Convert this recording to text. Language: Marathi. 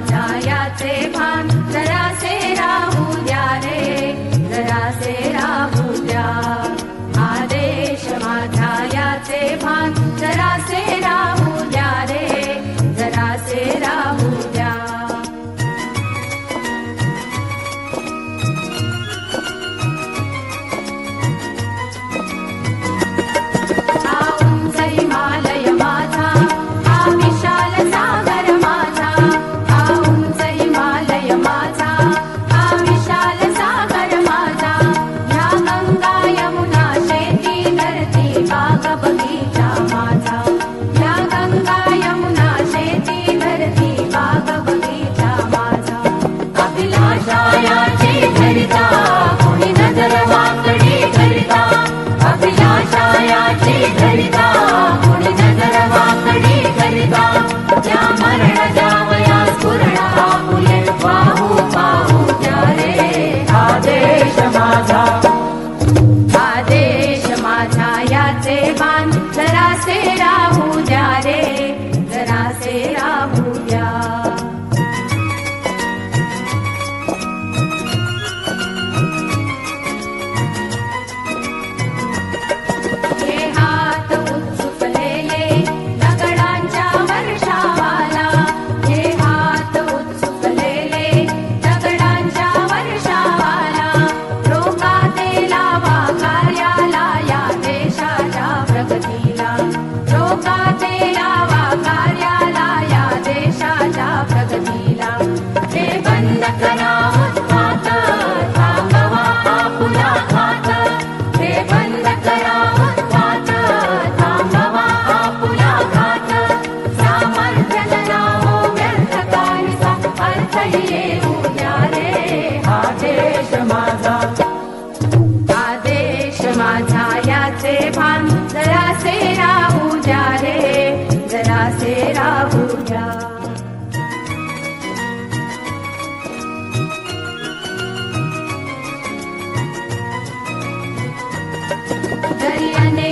छायाचे हृदयाची धरिता कोणी नजर वाकडी करिता त्या मरण द्यावया स्फुरणा आपुले पाहू पाहू त्या आदेश माझा. आदेश माझा याचे मान जरासे राहू द्या रे जरासे राहू द्या. दरिया ने